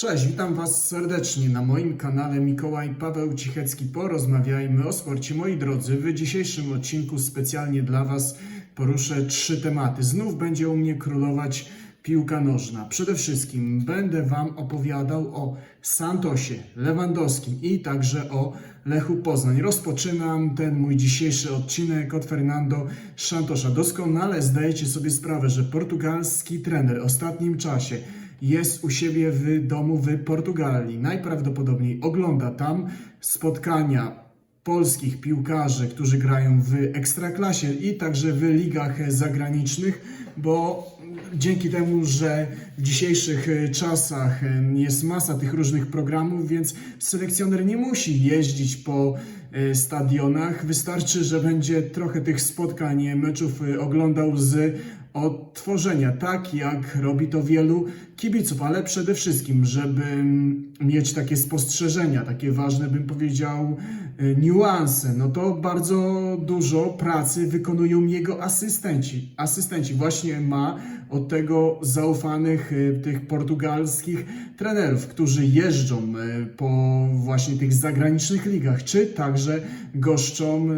Cześć, witam Was serdecznie na moim kanale Mikołaj Paweł Cichecki. Porozmawiajmy o sporcie. Moi drodzy, w dzisiejszym odcinku specjalnie dla Was poruszę trzy tematy. Znów będzie u mnie królować piłka nożna. Przede wszystkim będę Wam opowiadał o Santosie, Lewandowskim i także o Lechu Poznań. Rozpoczynam ten mój dzisiejszy odcinek od Fernando Santosza. Doskonale zdajecie sobie sprawę, że portugalski trener w ostatnim czasie jest u siebie w domu w Portugalii. Najprawdopodobniej ogląda tam spotkania polskich piłkarzy, którzy grają w ekstraklasie i także w ligach zagranicznych, bo dzięki temu, że w dzisiejszych czasach jest masa tych różnych programów, więc selekcjoner nie musi jeździć po e, stadionach. Wystarczy, że będzie trochę tych spotkań, e, meczów e, oglądał z odtworzenia, tak jak robi to wielu kibiców, ale przede wszystkim, żeby mm, mieć takie spostrzeżenia, takie ważne, bym powiedział, e, niuanse, no to bardzo dużo pracy wykonują jego asystenci. Asystenci właśnie ma od tego zaufanych e, tych portugalskich trenerów, którzy jeżdżą e, po właśnie tych zagranicznych ligach, czy także goszczą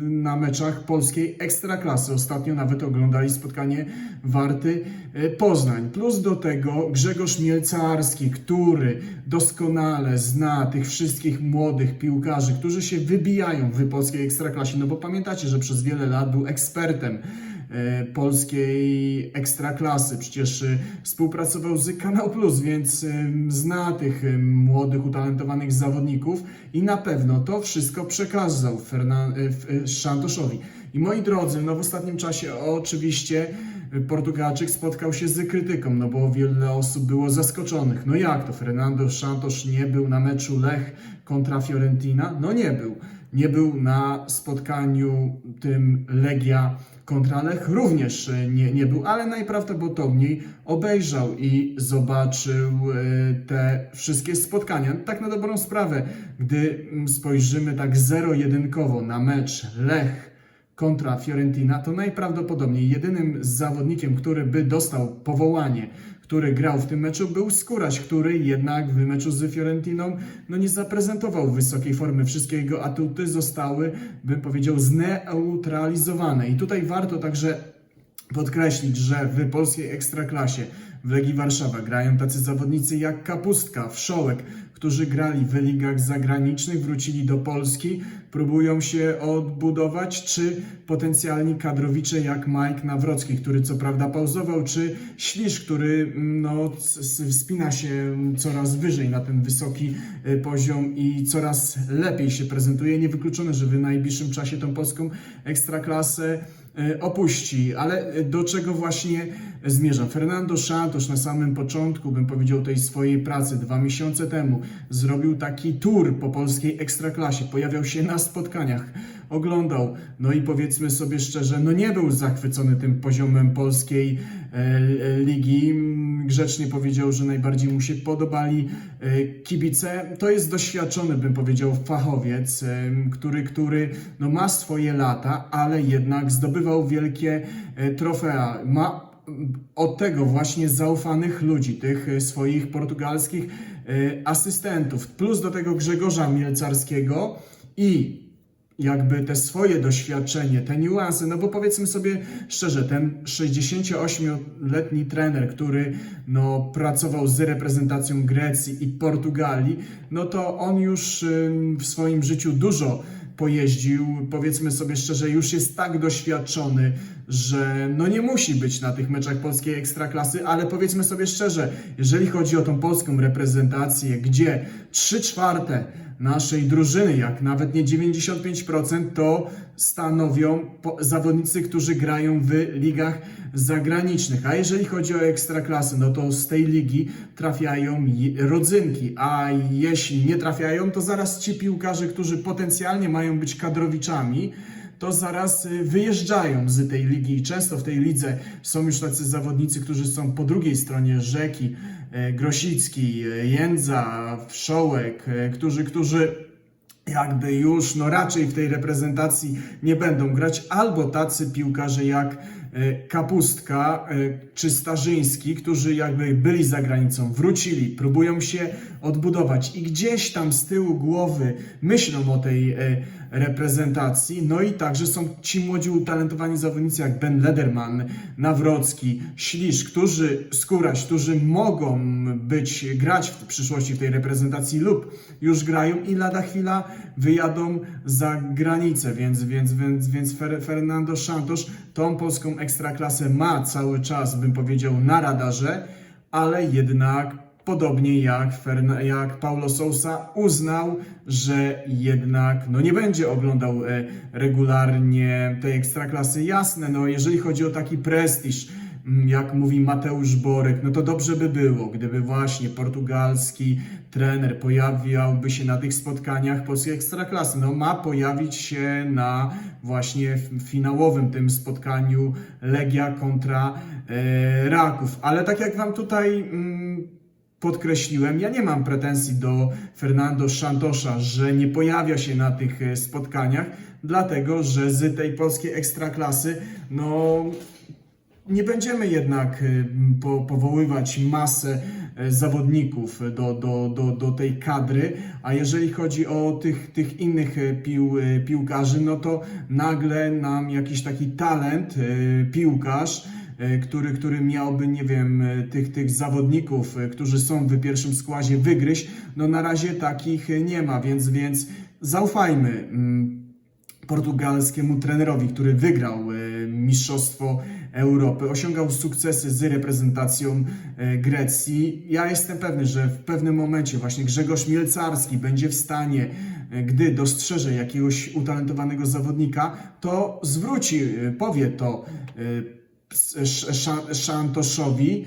na meczach polskiej ekstraklasy. Ostatnio nawet oglądali spotkanie Warty Poznań. Plus do tego Grzegorz Mielcarski, który doskonale zna tych wszystkich młodych piłkarzy, którzy się wybijają w polskiej ekstraklasie, no bo pamiętacie, że przez wiele lat był ekspertem e, polskiej ekstraklasy. Przecież e, współpracował z Kanał Plus, więc e, zna tych młodych, utalentowanych zawodników i na pewno to wszystko przekazał Fernan- Szantoszowi. I moi drodzy, no w ostatnim czasie oczywiście Portugalczyk spotkał się z krytyką, no bo wiele osób było zaskoczonych. No jak to? Fernando Santos nie był na meczu Lech kontra Fiorentina? No nie był. Nie był na spotkaniu tym Legia kontra Lech? Również nie, nie był, ale najprawdopodobniej obejrzał i zobaczył e, te wszystkie spotkania. Tak na dobrą sprawę, gdy spojrzymy tak zero-jedynkowo na mecz Lech kontra Fiorentina, to najprawdopodobniej jedynym zawodnikiem, który by dostał powołanie, który grał w tym meczu, był Skóraś, który jednak w meczu z Fiorentiną no nie zaprezentował wysokiej formy. Wszystkie jego atuty zostały, bym powiedział, zneutralizowane. I tutaj warto także podkreślić, że w polskiej ekstraklasie w Legii Warszawa grają tacy zawodnicy jak Kapustka, Wszołek, którzy grali w ligach zagranicznych, wrócili do Polski, próbują się odbudować, czy potencjalni kadrowicze jak Mike Nawrocki, który co prawda pauzował, czy Ślisz, który mm, no, wspina się coraz wyżej na ten wysoki y, poziom i coraz lepiej się prezentuje. Niewykluczone, że w najbliższym czasie tą polską ekstraklasę e, opuści. Ale e, do czego właśnie zmierzam? Fernando Santos na samym początku, bym powiedział, tej swojej pracy, dwa miesiące temu, zrobił taki tour po polskiej ekstraklasie. Pojawiał się na spotkaniach, oglądał. No i powiedzmy sobie szczerze, no nie był zachwycony tym poziomem polskiej e, e, ligi. Grzecznie powiedział, że najbardziej mu się podobali e, kibice. To jest doświadczony, bym powiedział, fachowiec, em, który, który no, ma swoje lata, ale jednak zdobywał wielkie e, trofea. Ma mm, od tego właśnie zaufanych ludzi, tych e, swoich portugalskich e, asystentów, plus do tego Grzegorza Mielcarskiego i jakby te swoje doświadczenie, te niuanse, no bo powiedzmy sobie szczerze, ten 68-letni trener, który no, pracował z reprezentacją Grecji i Portugalii, no to on już w swoim życiu dużo pojeździł, powiedzmy sobie szczerze, już jest tak doświadczony, że no nie musi być na tych meczach polskiej ekstraklasy, ale powiedzmy sobie szczerze, jeżeli chodzi o tą polską reprezentację, gdzie 3 czwarte naszej drużyny, jak nawet nie 95%, to stanowią zawodnicy, którzy grają w ligach zagranicznych. A jeżeli chodzi o ekstraklasy, no to z tej ligi trafiają rodzynki, a jeśli nie trafiają, to zaraz ci piłkarze, którzy potencjalnie mają być kadrowiczami, to zaraz y, wyjeżdżają z tej ligi. I często w tej lidze są już tacy zawodnicy, którzy są po drugiej stronie rzeki, Grosicki, e, Jędza, Wszołek, e, którzy, którzy jakby już no raczej w tej reprezentacji nie będą grać, albo tacy piłkarze jak e, Kapustka e, czy Starzyński, którzy jakby byli za granicą, wrócili, próbują się odbudować i gdzieś tam z tyłu głowy myślą o tej e, reprezentacji. No i także są ci młodzi utalentowani zawodnicy jak Ben Lederman, Nawrocki, Ślisz, którzy, Skóraś, którzy mogą być, grać w przyszłości w tej reprezentacji lub już grają i lada chwila wyjadą za granicę, więc, więc, więc, więc Fer, Fernando Santos tą polską ekstraklasę ma cały czas, bym powiedział, na radarze, ale jednak podobnie jak, Ferna, jak Paulo Sousa uznał, że jednak no, nie będzie oglądał e, regularnie tej ekstraklasy. Jasne, no jeżeli chodzi o taki prestiż, jak mówi Mateusz Borek, no to dobrze by było, gdyby właśnie portugalski trener pojawiałby się na tych spotkaniach polskiej ekstraklasy. No ma pojawić się na właśnie finałowym tym spotkaniu Legia kontra e, Raków. Ale tak jak wam tutaj mm, podkreśliłem, ja nie mam pretensji do Fernando Santosza, że nie pojawia się na tych e, spotkaniach, dlatego że z tej polskiej ekstraklasy, no nie będziemy jednak y, po, powoływać masę e, zawodników do, do, do, do tej kadry, a jeżeli chodzi o tych, tych innych e, pił, e, piłkarzy, no to nagle nam jakiś taki talent, piłkarz, który, który miałby, nie wiem, tych, tych zawodników, którzy są w pierwszym składzie wygryźć, no na razie takich nie ma, więc, więc zaufajmy. mm, portugalskiemu trenerowi, który wygrał Mistrzostwo Europy, osiągał sukcesy z reprezentacją e, Grecji. Ja jestem pewny, że w pewnym momencie właśnie Grzegorz Mielcarski będzie w stanie, e, gdy dostrzeże jakiegoś utalentowanego zawodnika, to zwróci, e, powie to Sz- Sz- Szantoszowi,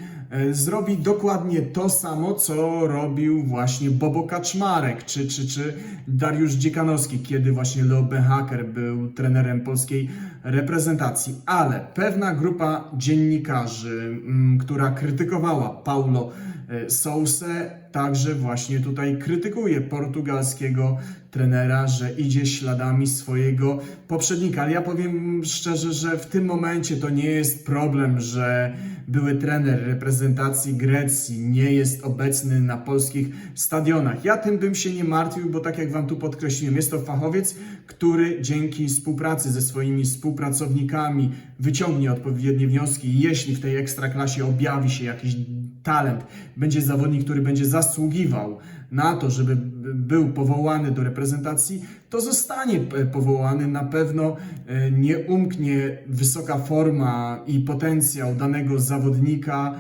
zrobi dokładnie to samo, co robił właśnie Bobo Kaczmarek, czy, czy, czy Dariusz Dziekanowski, kiedy właśnie Leo Benhaker był trenerem polskiej reprezentacji. Ale pewna grupa dziennikarzy, mm, która krytykowała Paulo e, Sousę, także właśnie tutaj krytykuje portugalskiego trenera, że idzie śladami swojego poprzednika. Ale ja powiem szczerze, że w tym momencie to nie jest problem, że były trener reprezentacji Grecji nie jest obecny na polskich stadionach. Ja tym bym się nie martwił, bo tak jak Wam tu podkreśliłem, jest to fachowiec, który dzięki współpracy ze swoimi współpracownikami wyciągnie odpowiednie wnioski. Jeśli w tej ekstraklasie objawi się jakiś talent, będzie zawodnik, który będzie zasługiwał na to, żeby był powołany do reprezentacji, to zostanie e, powołany. Na pewno e, nie umknie wysoka forma i potencjał danego zawodnika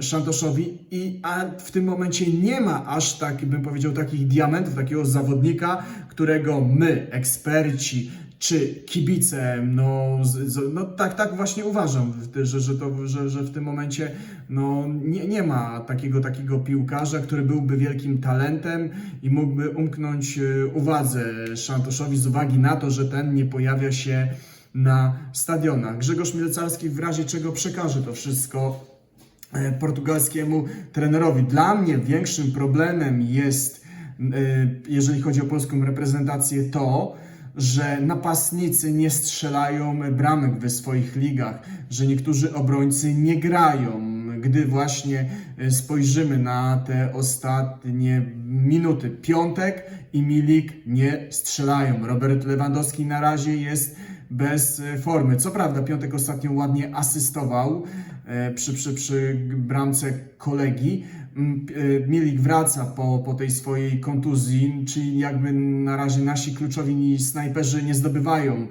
Szantoszowi, i, a w tym momencie nie ma aż tak, bym powiedział, takich diamentów, takiego zawodnika, którego my, eksperci, czy kibice, no, z, no tak, tak właśnie uważam, że, że, to, że, że w tym momencie no, nie, nie ma takiego, takiego piłkarza, który byłby wielkim talentem i mógłby umknąć e, uwadze Szantoszowi z uwagi na to, że ten nie pojawia się na stadionach. Grzegorz Mielcarski w razie czego przekaże to wszystko e, portugalskiemu trenerowi. Dla mnie większym problemem jest, e, jeżeli chodzi o polską reprezentację, to, że napastnicy nie strzelają bramek we swoich ligach, że niektórzy obrońcy nie grają. Gdy właśnie e, spojrzymy na te ostatnie minuty, Piątek i Milik nie strzelają. Robert Lewandowski na razie jest bez e, formy. Co prawda, Piątek ostatnio ładnie asystował e, przy, przy, przy bramce kolegi. E, Milik wraca po, po tej swojej kontuzji, czyli jakby na razie nasi kluczowi snajperzy nie zdobywają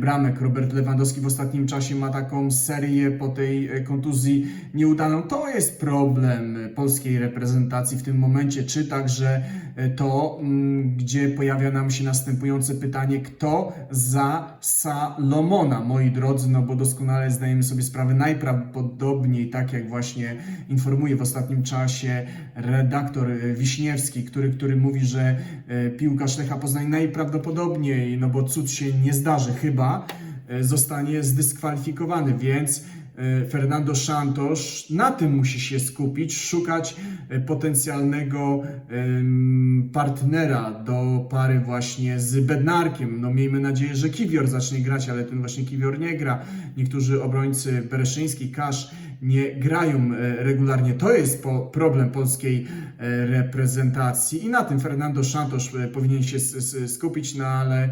bramek. Robert Lewandowski w ostatnim czasie ma taką serię po tej e, kontuzji nieudaną. To jest problem polskiej reprezentacji w tym momencie, czy także e, to, mm, gdzie pojawia nam się następujące pytanie, kto za Salomona, moi drodzy, no bo doskonale zdajemy sobie sprawę, najprawdopodobniej, tak jak właśnie informuje w ostatnim czasie redaktor e, Wiśniewski, który, który mówi, że e, piłkarz Lecha Poznań najprawdopodobniej, no bo cud się nie zdarzy chyba, e, zostanie zdyskwalifikowany, więc e, Fernando Santos na tym musi się skupić, szukać e, potencjalnego partnera do pary właśnie z Bednarkiem. No miejmy nadzieję, że Kiwior zacznie grać, ale ten właśnie Kiwior nie gra. Niektórzy obrońcy Bereszyński, Kasz nie grają regularnie. To jest problem polskiej reprezentacji i na tym Fernando Santos powinien się skupić, no ale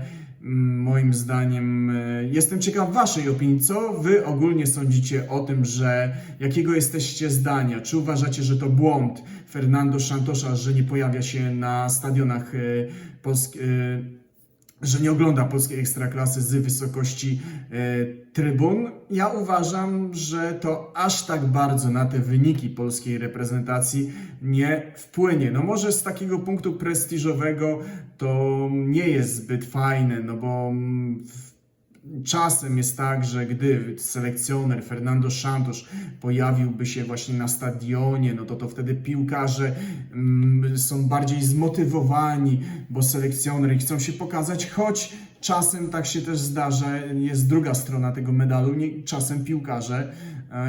moim zdaniem e, jestem ciekaw waszej opinii. Co wy ogólnie sądzicie o tym, że jakiego jesteście zdania? Czy uważacie, że to błąd Fernando Santosza, że nie pojawia się na stadionach e, polskich? Że nie ogląda polskiej ekstraklasy z wysokości e, trybun. Ja uważam, że to aż tak bardzo na te wyniki polskiej reprezentacji nie wpłynie. No może z takiego punktu prestiżowego to nie jest zbyt fajne, no bo w Czasem jest tak, że gdy selekcjoner Fernando Santos pojawiłby się właśnie na stadionie, no to to wtedy piłkarze mm, są bardziej zmotywowani, bo selekcjonery chcą się pokazać, choć czasem tak się też zdarza, jest druga strona tego medalu, czasem piłkarze,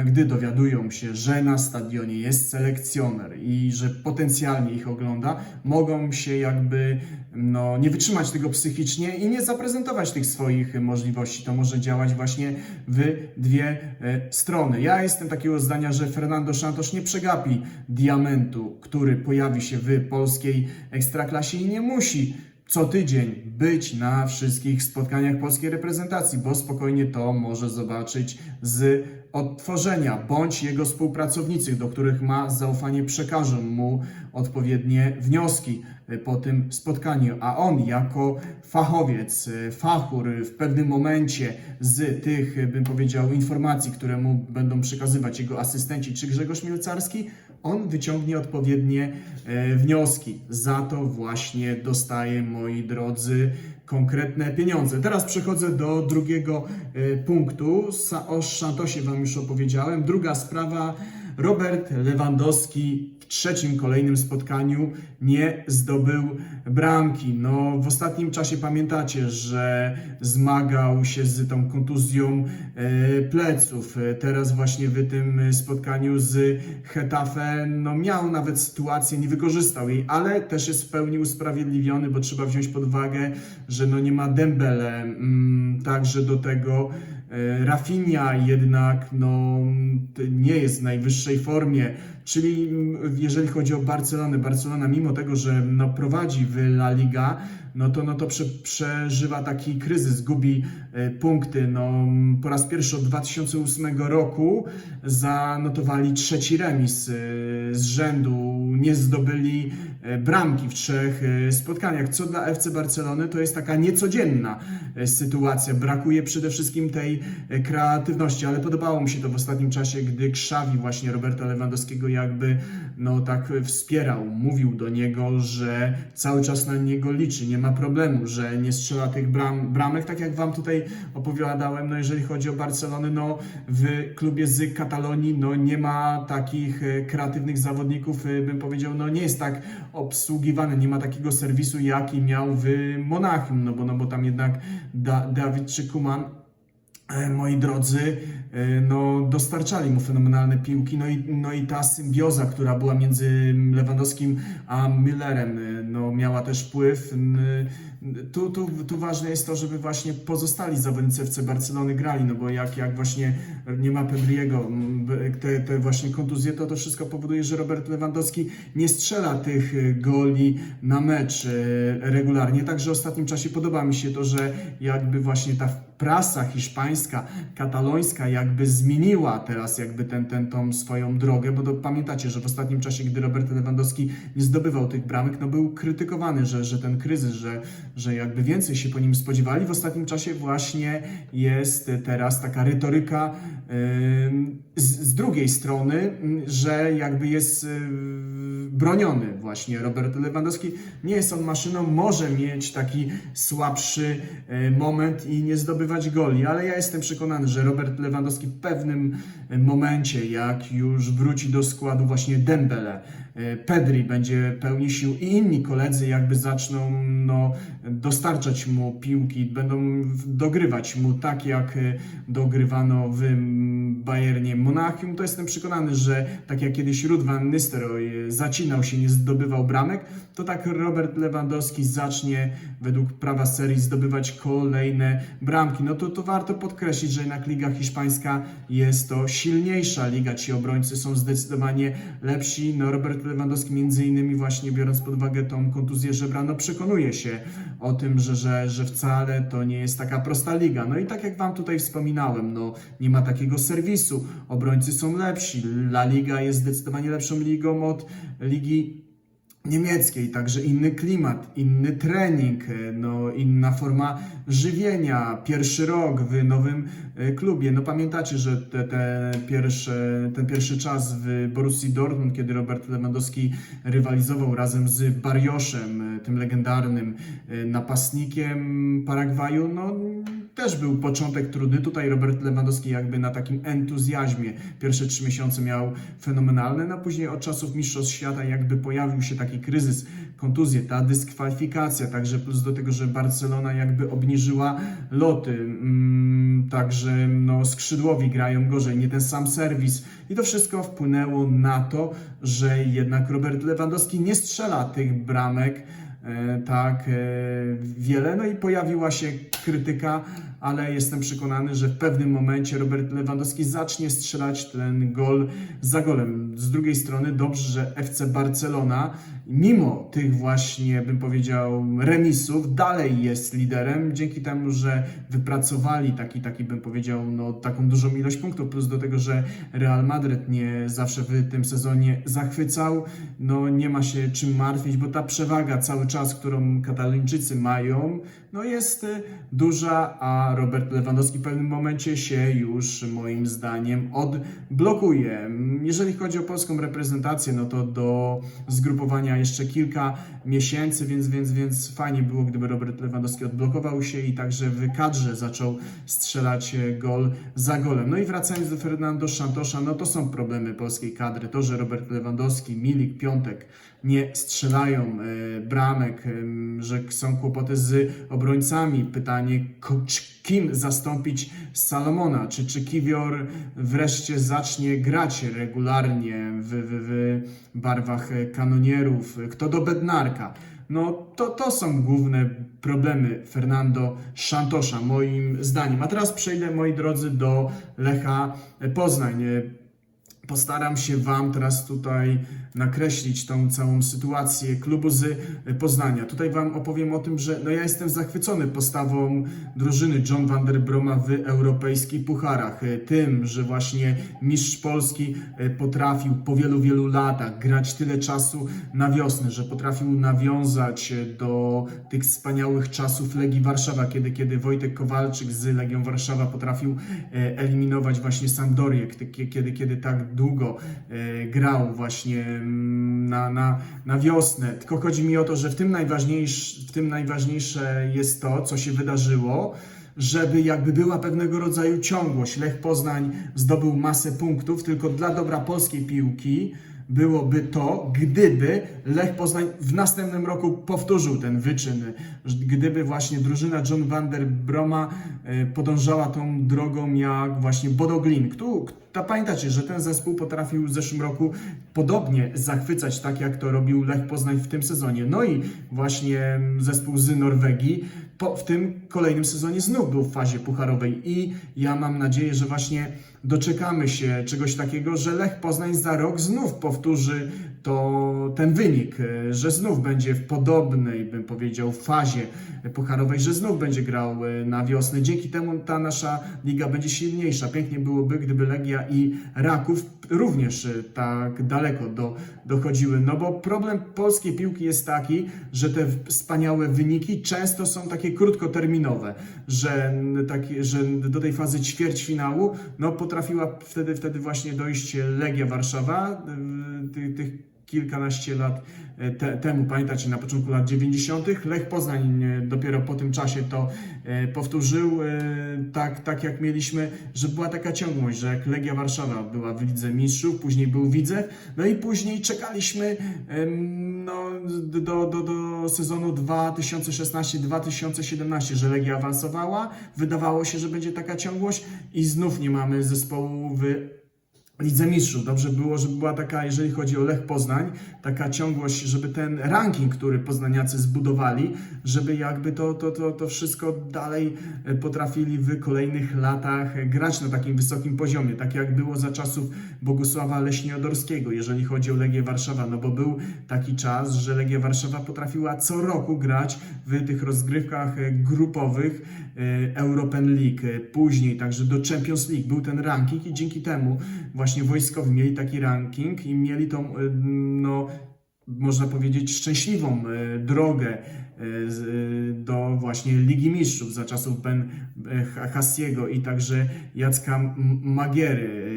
gdy dowiadują się, że na stadionie jest selekcjoner i że potencjalnie ich ogląda, mogą się jakby no, nie wytrzymać tego psychicznie i nie zaprezentować tych swoich możliwości. To może działać właśnie w dwie e, strony. Ja jestem takiego zdania, że Fernando Santos nie przegapi diamentu, który pojawi się w polskiej ekstraklasie i nie musi co tydzień być na wszystkich spotkaniach polskiej reprezentacji, bo spokojnie to może zobaczyć z odtworzenia, bądź jego współpracownicy, do których ma zaufanie, przekażą mu odpowiednie wnioski po tym spotkaniu, a on jako fachowiec, fachur w pewnym momencie z tych, bym powiedział, informacji, które mu będą przekazywać jego asystenci czy Grzegorz Mielcarski, on wyciągnie odpowiednie e, wnioski. Za to właśnie dostaje, moi drodzy, konkretne pieniądze. Teraz przechodzę do drugiego e, punktu. O Szantosie Wam już opowiedziałem. Druga sprawa. Robert Lewandowski w trzecim kolejnym spotkaniu nie zdobył bramki. No, w ostatnim czasie pamiętacie, że zmagał się z tą kontuzją e, pleców. Teraz właśnie w tym spotkaniu z Hetafe no, miał nawet sytuację, nie wykorzystał jej, ale też jest w pełni usprawiedliwiony, bo trzeba wziąć pod uwagę, że no, nie ma Dembele, mm, także do tego Rafinha jednak no, nie jest w najwyższej formie, czyli mm, jeżeli chodzi o Barcelonę, Barcelona mimo tego, że no, prowadzi w La Liga, no to, no to prze, przeżywa taki kryzys, gubi e, punkty. No, po raz pierwszy od 2008 roku zanotowali trzeci remis e, z rzędu, nie zdobyli e, bramki w trzech spotkaniach, co dla FC Barcelony to jest taka niecodzienna sytuacja. Brakuje przede wszystkim tej kreatywności, ale podobało mi się to w ostatnim czasie, gdy Krzawi właśnie Roberta Lewandowskiego jakby no tak wspierał, mówił do niego, że cały czas na niego liczy, nie ma problemu, że nie strzela tych bram, bramek, tak jak wam tutaj opowiadałem, no jeżeli chodzi o Barcelonę, no w klubie z Katalonii, no nie ma takich e, kreatywnych zawodników, e, bym powiedział, no nie jest tak obsługiwany, nie ma takiego serwisu, jaki miał w Monachium, no bo, no bo tam jednak da, Dawid czy Kuman moi drodzy, e, no, dostarczali mu fenomenalne piłki, no i, no i ta symbioza, która była między Lewandowskim a Müllerem, e, no, miała też wpływ. Tu, tu, tu ważne jest to, żeby właśnie pozostali zawodnicy FC Barcelony grali, no bo jak, jak właśnie nie ma Pedriego, m, b- te, te właśnie kontuzje, to to wszystko powoduje, że Robert Lewandowski nie strzela tych e, goli na mecz e, regularnie. Także w ostatnim czasie podoba mi się to, że jakby właśnie ta prasa hiszpańska, katalońska jakby zmieniła teraz jakby ten, ten, tą swoją drogę, bo to pamiętacie, że w ostatnim czasie, gdy Robert Lewandowski nie zdobywał tych bramek, no był krytykowany, że, że ten kryzys, że, że jakby więcej się po nim spodziewali. W ostatnim czasie właśnie jest teraz taka retoryka z, z drugiej strony, że jakby jest broniony właśnie Robert Lewandowski. Nie jest on maszyną, może mieć taki słabszy e, moment i nie zdobywać goli, ale ja jestem przekonany, że Robert Lewandowski w pewnym e, momencie, jak już wróci do składu właśnie Dembele, e, Pedri będzie pełni sił i inni koledzy jakby zaczną no, dostarczać mu piłki, będą dogrywać mu tak jak dogrywano w Bayernie Monachium, to jestem przekonany, że tak jak kiedyś Ruud van Nistelrooy e, zacinał się, nie zdobywał bramek, to tak Robert Lewandowski zacznie według prawa serii zdobywać kolejne bramki. No to, to warto podkreślić, że jednak Liga Hiszpańska jest to silniejsza liga. Ci obrońcy są zdecydowanie lepsi. No Robert Lewandowski między innymi właśnie biorąc pod uwagę tą kontuzję żebra, no przekonuje się o tym, że, że, że wcale to nie jest taka prosta liga. No i tak jak Wam tutaj wspominałem, no nie ma takiego serwisu. Obrońcy są lepsi. La Liga jest zdecydowanie lepszą ligą od ligi niemieckiej, także inny klimat, inny trening, e, no, inna forma żywienia, pierwszy rok w nowym klubie. No pamiętacie, że te, te pierwsze, ten pierwszy czas w Borussii Dortmund, kiedy Robert Lewandowski rywalizował razem z Barioszem, e, tym legendarnym e, napastnikiem Paragwaju, no też był początek trudny. Tutaj Robert Lewandowski jakby na takim entuzjazmie pierwsze trzy miesiące miał fenomenalne, no później od czasów Mistrzostw Świata jakby pojawił się taki kryzys, kontuzje, ta dyskwalifikacja, także plus do tego, że Barcelona jakby obniżyła loty, mm, także no skrzydłowi grają gorzej, nie ten sam serwis i to wszystko wpłynęło na to, że jednak Robert Lewandowski nie strzela tych bramek, e, tak e, wiele. No i pojawiła się krytyka, ale jestem przekonany, że w pewnym momencie Robert Lewandowski zacznie strzelać ten gol za golem. Z drugiej strony dobrze, że FC Barcelona mimo tych właśnie, bym powiedział, remisów, dalej jest liderem, dzięki temu, że wypracowali taki, taki bym powiedział, no, taką dużą ilość punktów, plus do tego, że Real Madryt nie zawsze w tym sezonie zachwycał, no nie ma się czym martwić, bo ta przewaga cały czas, którą Katalończycy mają, no jest y, duża, a Robert Lewandowski w pewnym momencie się już moim zdaniem odblokuje. Jeżeli chodzi o polską reprezentację, no to do zgrupowania jeszcze kilka miesięcy, więc, więc, więc fajnie było, gdyby Robert Lewandowski odblokował się i także w kadrze zaczął strzelać e, gol za golem. No i wracając do Fernando Santosza, no to są problemy polskiej kadry. To, że Robert Lewandowski, Milik, Piątek nie strzelają e, bramek, em, że są kłopoty z obrońcami. Pytanie, kim zastąpić Salomona? Czy, czy Kiwior wreszcie zacznie grać regularnie w, w, w barwach e, kanonierów? Kto do Bednarka? No to, to są główne problemy Fernando Santosza, moim zdaniem. A teraz przejdę, moi drodzy, do Lecha Poznań. E, Postaram się Wam teraz tutaj nakreślić tą całą sytuację klubu z Poznania. Tutaj Wam opowiem o tym, że no ja jestem zachwycony postawą drużyny John van der Broma w europejskich pucharach. E, Tym, że właśnie mistrz Polski e, potrafił po wielu, wielu latach grać tyle czasu na wiosnę, że potrafił nawiązać e, do tych wspaniałych czasów Legii Warszawa, kiedy, kiedy Wojtek Kowalczyk z Legią Warszawa potrafił e, eliminować właśnie Sampdorię, kiedy, kiedy, tak długo e, grał właśnie na, na, na wiosnę. Tylko chodzi mi o to, że w tym, najważniejsze, w tym najważniejsze jest to, co się wydarzyło, żeby jakby była pewnego rodzaju ciągłość. Lech Poznań zdobył masę punktów, tylko dla dobra polskiej piłki byłoby to, gdyby Lech Poznań w następnym roku powtórzył ten wyczyn, gdyby właśnie drużyna John van der Broma e, podążała tą drogą jak właśnie Bodoglin. Pamiętacie, że ten zespół potrafił w zeszłym roku podobnie zachwycać, tak jak to robił Lech Poznań w tym sezonie. No i właśnie zespół z Norwegii po, w tym kolejnym sezonie znów był w fazie pucharowej i ja mam nadzieję, że właśnie doczekamy się czegoś takiego, że Lech Poznań za rok znów powtórzy to, ten wynik, e, że znów będzie w podobnej, bym powiedział, fazie pucharowej, że znów będzie grał e, na wiosnę. Dzięki temu ta nasza liga będzie silniejsza. Pięknie byłoby, gdyby Legia i Raków również e, tak daleko do, dochodziły. No bo problem polskiej piłki jest taki, że te wspaniałe wyniki często są takie krótkoterminowe, że, takie, że do tej fazy ćwierćfinału no, potrafiła wtedy, wtedy właśnie dojść Legia Warszawa, tych, tych kilkanaście lat e, te, temu, pamiętacie, na początku lat 90. Lech Poznań e, dopiero po tym czasie to e, powtórzył, tak, tak jak mieliśmy, że była taka ciągłość, że jak Legia Warszawa była w Lidze Mistrzów, później był Widzew, no i później czekaliśmy no, do, do, do sezonu 2016-2017, że Legia awansowała, wydawało się, że będzie taka ciągłość i znów nie mamy zespołu w Lidze Mistrzów. Dobrze było, żeby była taka, jeżeli chodzi o Lech Poznań, taka ciągłość, żeby ten ranking, który poznaniacy zbudowali, żeby jakby to, to, to, to wszystko dalej e, potrafili w kolejnych latach e, grać na takim wysokim poziomie, tak jak było za czasów Bogusława Leśniodorskiego, jeżeli chodzi o Legię Warszawa, no bo był taki czas, że Legia Warszawa potrafiła co roku grać w tych rozgrywkach e, grupowych European League, później także do Champions League był ten ranking i dzięki temu właśnie wojskowi mieli taki ranking i mieli tą, e, no, można powiedzieć, szczęśliwą e, drogę e, do właśnie Ligi Mistrzów za czasów Ben Hassiego i także Jacka Magiery.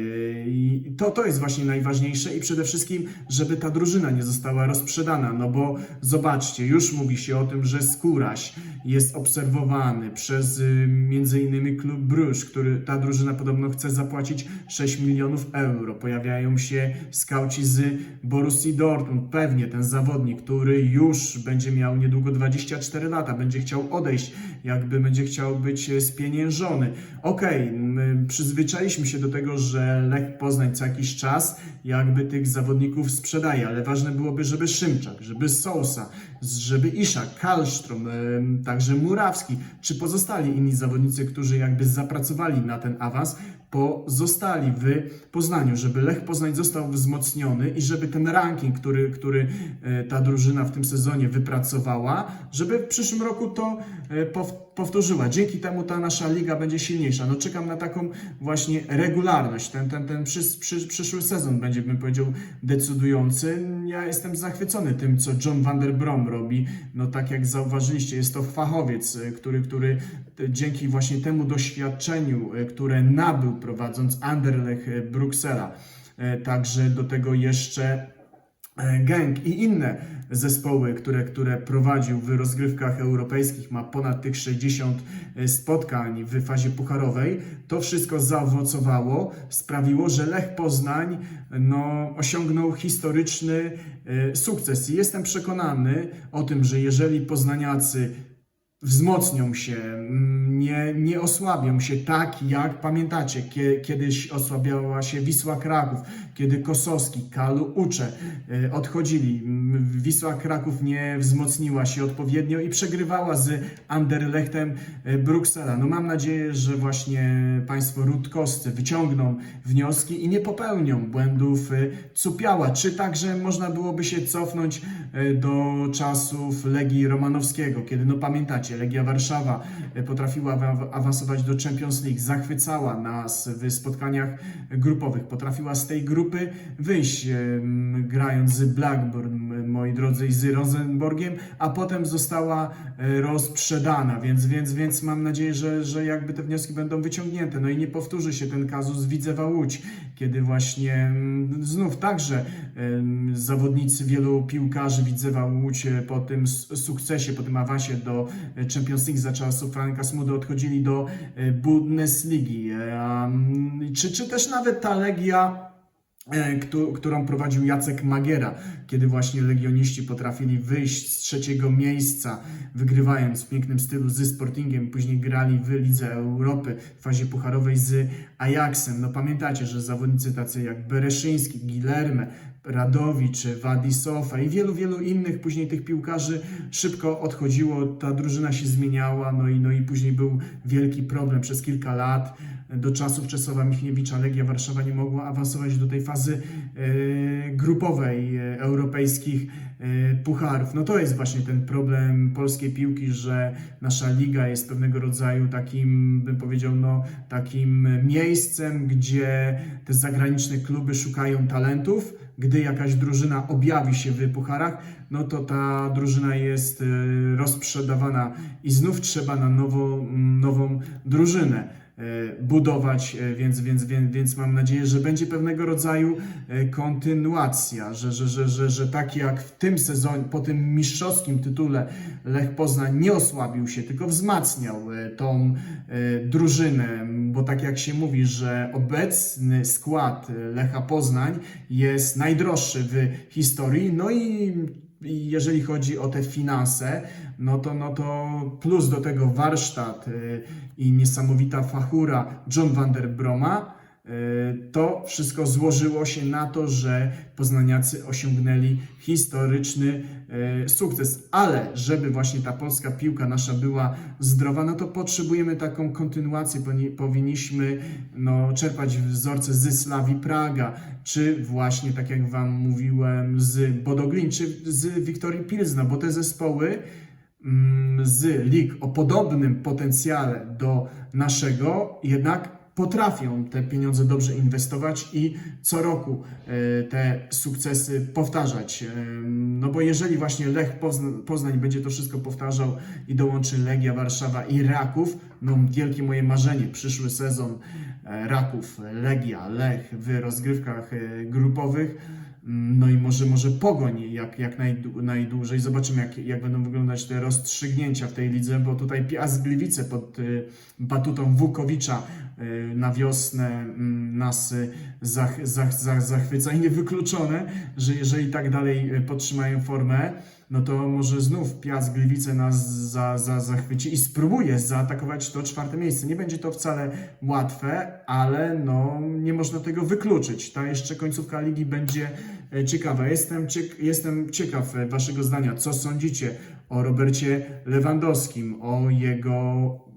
To, to jest właśnie najważniejsze i przede wszystkim, żeby ta drużyna nie została rozprzedana, no bo zobaczcie, już mówi się o tym, że Skóraś jest obserwowany przez y, między innymi klub Bruges, który ta drużyna podobno chce zapłacić 6 milionów euro. Pojawiają się skauci z Borussii Dortmund. Pewnie ten zawodnik, który już będzie miał niedługo 24 lata, będzie chciał odejść, jakby będzie chciał być e, spieniężony. Okej, my przyzwyczailiśmy się do tego, że Lech Poznań jakiś czas jakby tych zawodników sprzedaje, ale ważne byłoby, żeby Szymczak, żeby Sousa, żeby Iszak, Kalstrom, em, także Murawski, czy pozostali inni zawodnicy, którzy jakby zapracowali na ten awans, pozostali w Poznaniu, żeby Lech Poznań został wzmocniony i żeby ten ranking, który, który e, ta drużyna w tym sezonie wypracowała, żeby w przyszłym roku to e, pow- powtórzyła. Dzięki temu ta nasza liga będzie silniejsza. No czekam na taką właśnie regularność. Ten, ten, ten przy, przy, przyszły sezon będzie, bym powiedział, decydujący. Ja jestem zachwycony tym, co John van der Brom robi. No tak jak zauważyliście, jest to fachowiec, e, który, który dzięki właśnie temu doświadczeniu, e, które nabył prowadząc Anderlecht e, Bruksela, e, także do tego jeszcze Genk i inne zespoły, które, które prowadził w rozgrywkach europejskich, ma ponad tych 60 spotkań w fazie pucharowej, to wszystko zaowocowało, sprawiło, że Lech Poznań no, osiągnął historyczny sukces. I jestem przekonany o tym, że jeżeli poznaniacy wzmocnią się, nie, nie osłabią się tak, jak pamiętacie, kie, kiedyś osłabiała się Wisła Kraków, kiedy Kosowski, Kalu Ucze y, odchodzili. Wisła Kraków nie wzmocniła się odpowiednio i przegrywała z Anderlechtem y, Bruksela. No mam nadzieję, że właśnie Państwo Rutkowscy wyciągną wnioski i nie popełnią błędów y, Cupiała, czy także można byłoby się cofnąć do czasów Legii Romanowskiego, kiedy no pamiętacie, Legia Warszawa potrafiła wa- awansować do Champions League, zachwycała nas w spotkaniach grupowych, potrafiła z tej grupy wyjść, em, grając z Blackburn, moi drodzy, i z Rosenborgiem, a potem została e, rozprzedana, więc, więc, więc mam nadzieję, że, że jakby te wnioski będą wyciągnięte. No i nie powtórzy się ten kazus Widzewa Łódź, kiedy właśnie znów także zawodnicy wielu piłkarzy Widzewa Łódź e, po tym sukcesie, po tym awansie do e, Champions League za czasów Franka Smudy odchodzili do Bundesligi. Mm, Czy, czy też nawet ta Legia którą prowadził Jacek Magiera, kiedy właśnie legioniści potrafili wyjść z trzeciego miejsca, wygrywając w pięknym stylu ze Sportingiem, później grali w Lidze Europy w fazie pucharowej z Ajaxem. No pamiętacie, że zawodnicy tacy jak Bereszyński, Gilerme, Radowicz, Wadisofa i wielu, wielu innych później tych piłkarzy szybko odchodziło, ta drużyna się zmieniała, no i, no i później był wielki problem przez kilka lat. Do czasów Czesława Michniewicza Legia Warszawa nie mogła awansować do tej fazy e, grupowej e, europejskich e, pucharów. No to jest właśnie ten problem polskiej piłki, że nasza liga jest pewnego rodzaju takim, bym powiedział, no takim miejscem, gdzie te zagraniczne kluby szukają talentów. Gdy jakaś drużyna objawi się w pucharach, no to ta drużyna jest rozprzedawana i znów trzeba na nowo, nową drużynę budować, e, więc, więc, więc, więc mam nadzieję, że będzie pewnego rodzaju e, kontynuacja, że, że, że, że, że tak jak w tym sezonie, po tym mistrzowskim tytule Lech Poznań nie osłabił się, tylko wzmacniał e, tą e, drużynę, bo tak jak się mówi, że obecny skład e, Lecha Poznań jest najdroższy w historii, no i jeżeli chodzi o te finanse, no to, no to plus do tego warsztat y, i niesamowita fachura John van der Broma, to wszystko złożyło się na to, że poznaniacy osiągnęli historyczny e, sukces. Ale żeby właśnie ta polska piłka nasza była zdrowa, no to potrzebujemy taką kontynuację. Powinni- Powinniśmy no, czerpać wzorce z Slavii Praga, czy właśnie, tak jak Wam mówiłem, z Bodoglin, czy z Wiktorii Pilzna, bo te zespoły mm, z lig o podobnym potencjale do naszego, jednak potrafią te pieniądze dobrze inwestować i co roku e, te sukcesy powtarzać. E, No bo jeżeli właśnie Lech Pozna- Poznań będzie to wszystko powtarzał i dołączy Legia Warszawa i Raków, no wielkie moje marzenie, przyszły sezon e, Raków, Legia, Lech w rozgrywkach grupowych, Mm, no i może, może pogoń jak, jak najdłu- najdłużej. Zobaczymy, jak, jak będą wyglądać te rozstrzygnięcia w tej lidze, bo tutaj Piast Gliwice pod batutą Wukowicza na wiosnę mm, nas y, zach, zach, zach, zachwyca i niewykluczone, że jeżeli tak dalej y, podtrzymają formę, no to może znów Piast Gliwice nas za, za, zachwyci i spróbuje zaatakować to czwarte miejsce. Nie będzie to wcale łatwe, ale no, nie można tego wykluczyć. Ta jeszcze końcówka ligi będzie e, ciekawa. Jestem, ciek- jestem ciekaw e, Waszego zdania. Co sądzicie o Robercie Lewandowskim, o jego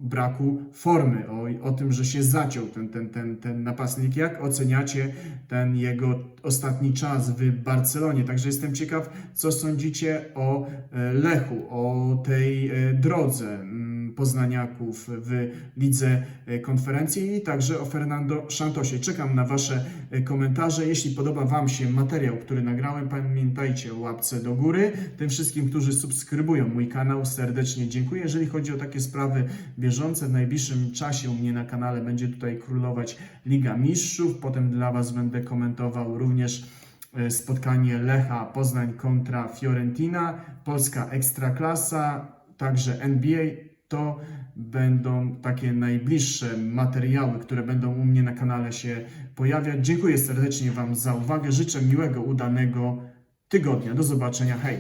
braku formy, o, o tym, że się zaciął ten, ten, ten, ten napastnik. Jak oceniacie ten jego ostatni czas w Barcelonie? Także jestem ciekaw, co sądzicie o e, Lechu, o tej e, drodze mm, poznaniaków w lidze e, konferencji i także o Fernando Santosie. Czekam na Wasze e, komentarze. Jeśli podoba Wam się materiał, który nagrałem, pamiętajcie o łapce do góry. Tym wszystkim, którzy subskrybują mój kanał, serdecznie dziękuję. Jeżeli chodzi o takie sprawy bieżące, w najbliższym czasie u mnie na kanale będzie tutaj królować Liga Mistrzów. Potem dla Was będę komentował również e, spotkanie Lecha Poznań kontra Fiorentina, Polska Ekstraklasa, także NBA. To będą takie najbliższe materiały, które będą u mnie na kanale się pojawiać. Dziękuję serdecznie Wam za uwagę. Życzę miłego, udanego tygodnia. Do zobaczenia. Hej!